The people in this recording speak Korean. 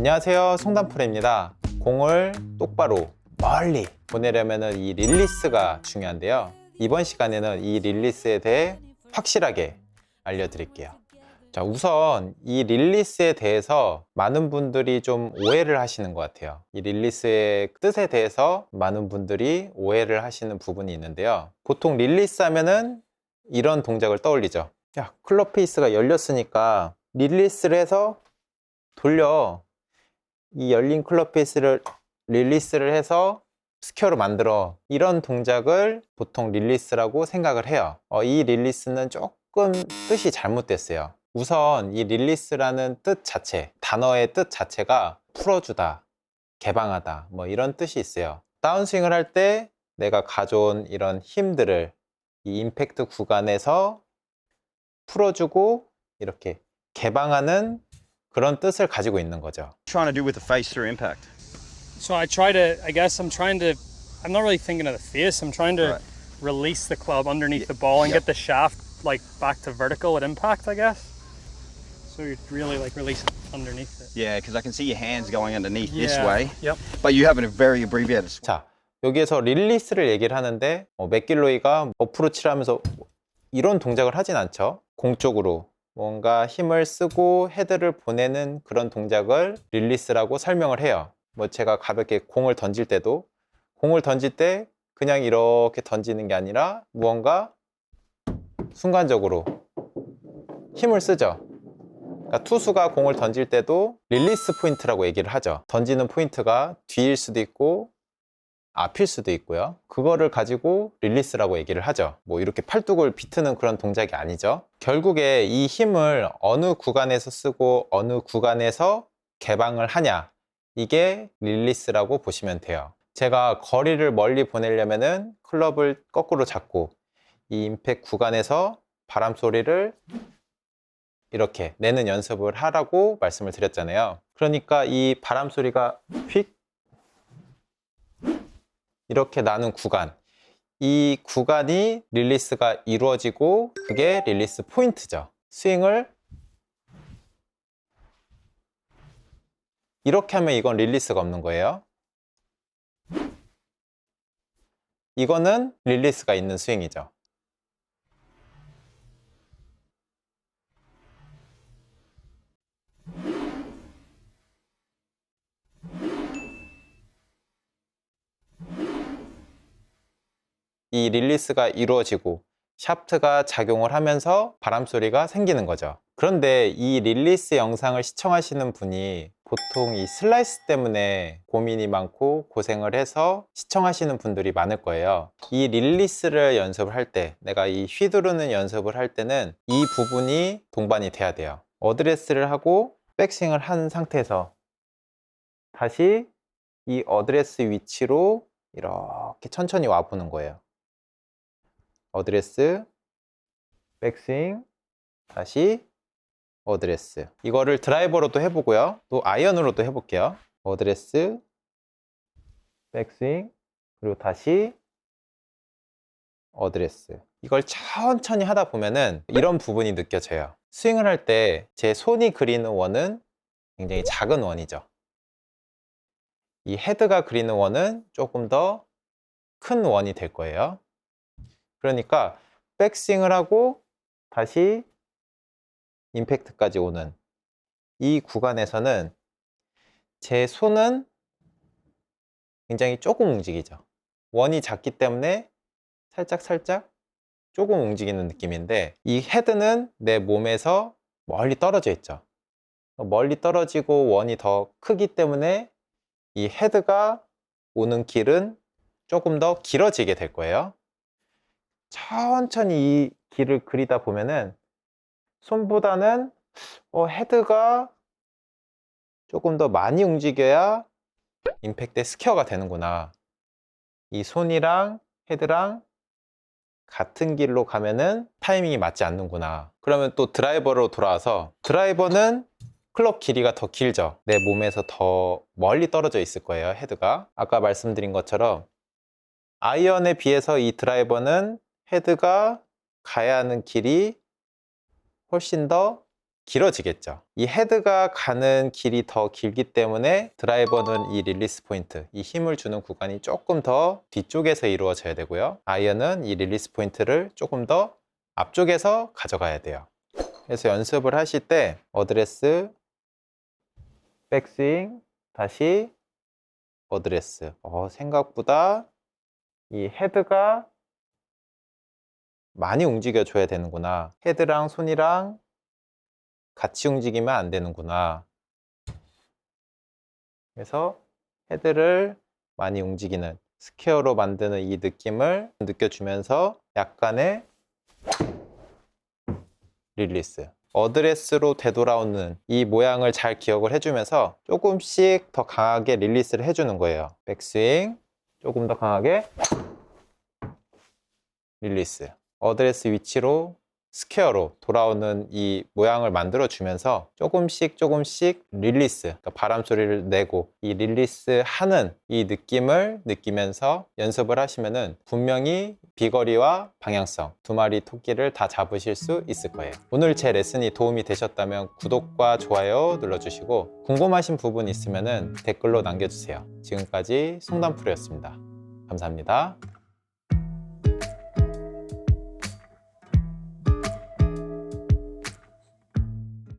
안녕하세요. 송단프레입니다. 공을 똑바로 멀리 보내려면 이 릴리스가 중요한데요. 이번 시간에는 이 릴리스에 대해 확실하게 알려드릴게요. 자 우선 이 릴리스에 대해서 많은 분들이 좀 오해를 하시는 것 같아요. 이 릴리스의 뜻에 대해서 많은 분들이 오해를 하시는 부분이 있는데요. 보통 릴리스 하면은 이런 동작을 떠올리죠. 야 클럽 페이스가 열렸으니까 릴리스를 해서 돌려 이 열린 클럽 페이스를 릴리스를 해서 스퀘어로 만들어. 이런 동작을 보통 릴리스라고 생각을 해요. 어, 이 릴리스는 조금 뜻이 잘못됐어요. 우선 이 릴리스라는 뜻 자체 단어의 뜻 자체가 풀어주다 개방하다 뭐 이런 뜻이 있어요. 다운스윙을 할 때 내가 가져온 이런 힘들을 이 임팩트 구간에서 풀어주고 이렇게 개방하는 그런 뜻을 가지고 있는 거죠. trying to do with the face through impact? So I try to, I guess I'm trying to, I'm not really thinking of the face. I'm trying to Right. release the club underneath the ball and yep. get the shaft like back to vertical at impact, I guess. So you really like release it underneath it. Yeah, because I can see your hands going underneath this Yeah. way, Yep. but you have a very abbreviated. 자, 여기에서 릴리스를 얘기를 하는데 어, 맥길로이가 어프로치를 하면서 이런 동작을 하진 않죠. 공 쪽으로 뭔가 힘을 쓰고 헤드를 보내는 그런 동작을 릴리스라고 설명을 해요. 뭐 제가 가볍게 공을 던질 때도 공을 던질 때 그냥 이렇게 던지는 게 아니라 무언가 순간적으로 힘을 쓰죠. 그러니까 투수가 공을 던질 때도 릴리스 포인트라고 얘기를 하죠. 던지는 포인트가 뒤일 수도 있고 앞일 수도 있고요. 그거를 가지고 릴리스라고 얘기를 하죠. 뭐 이렇게 팔뚝을 비트는 그런 동작이 아니죠. 결국에 이 힘을 어느 구간에서 쓰고 어느 구간에서 개방을 하냐. 이게 릴리스라고 보시면 돼요. 제가 거리를 멀리 보내려면은 클럽을 거꾸로 잡고 이 임팩 구간에서 바람 소리를 이렇게 내는 연습을 하라고 말씀을 드렸잖아요. 그러니까 이 바람 소리가 휙 이렇게 나는 구간. 이 구간이 릴리스가 이루어지고 그게 릴리스 포인트죠. 스윙을 이렇게 하면 이건 릴리스가 없는 거예요. 이거는 릴리스가 있는 스윙이죠. 이 릴리스가 이루어지고 샤프트가 작용을 하면서 바람 소리가 생기는 거죠. 그런데 이 릴리스 영상을 시청하시는 분이 보통 이 슬라이스 때문에 고민이 많고 고생을 해서 시청하시는 분들이 많을 거예요. 이 릴리스를 연습을 할 때, 내가 이 휘두르는 연습을 할 때는 이 부분이 동반이 돼야 돼요. 어드레스를 하고 백스윙을 한 상태에서 다시 이 어드레스 위치로 이렇게 천천히 와 보는 거예요. 어드레스, 백스윙, 다시 어드레스. 이거를 드라이버로도 해보고요. 또 아이언으로도 해볼게요. 어드레스, 백스윙, 그리고 다시 어드레스. 이걸 천천히 하다 보면은 이런 부분이 느껴져요. 스윙을 할 때 제 손이 그리는 원은 굉장히 작은 원이죠. 이 헤드가 그리는 원은 조금 더 큰 원이 될 거예요. 그러니까 백스윙을 하고 다시 임팩트까지 오는 이 구간에서는 제 손은 굉장히 조금 움직이죠. 원이 작기 때문에 살짝 살짝 조금 움직이는 느낌인데 이 헤드는 내 몸에서 멀리 떨어져 있죠. 멀리 떨어지고 원이 더 크기 때문에 이 헤드가 오는 길은 조금 더 길어지게 될 거예요. 천천히 이 길을 그리다 보면은 손보다는 어, 헤드가 조금 더 많이 움직여야 임팩트의 스퀘어가 되는구나. 이 손이랑 헤드랑 같은 길로 가면은 타이밍이 맞지 않는구나. 그러면 또 드라이버로 돌아와서 드라이버는 클럽 길이가 더 길죠. 내 몸에서 더 멀리 떨어져 있을 거예요, 헤드가. 아까 말씀드린 것처럼 아이언에 비해서 이 드라이버는 헤드가 가야 하는 길이 훨씬 더 길어지겠죠. 이 헤드가 가는 길이 더 길기 때문에 드라이버는 이 릴리스 포인트, 이 힘을 주는 구간이 조금 더 뒤쪽에서 이루어져야 되고요. 아이언은 이 릴리스 포인트를 조금 더 앞쪽에서 가져가야 돼요. 그래서 연습을 하실 때 어드레스, 백스윙, 다시 어드레스. 어, 생각보다 이 헤드가 많이 움직여줘야 되는구나. 헤드랑 손이랑 같이 움직이면 안 되는구나. 그래서 헤드를 많이 움직이는 스퀘어로 만드는 이 느낌을 느껴주면서 약간의 릴리스. 어드레스로 되돌아오는 이 모양을 잘 기억을 해주면서 조금씩 더 강하게 릴리스를 해주는 거예요. 백스윙, 조금 더 강하게 릴리스. 어드레스 위치로 스퀘어로 돌아오는 이 모양을 만들어 주면서 조금씩 조금씩 릴리스, 그러니까 바람 소리를 내고 이 릴리스 하는 이 느낌을 느끼면서 연습을 하시면은 분명히 비거리와 방향성 두 마리 토끼를 다 잡으실 수 있을 거예요. 오늘 제 레슨이 도움이 되셨다면 구독과 좋아요 눌러주시고 궁금하신 부분 있으면은 댓글로 남겨주세요. 지금까지 송담프로였습니다. 감사합니다.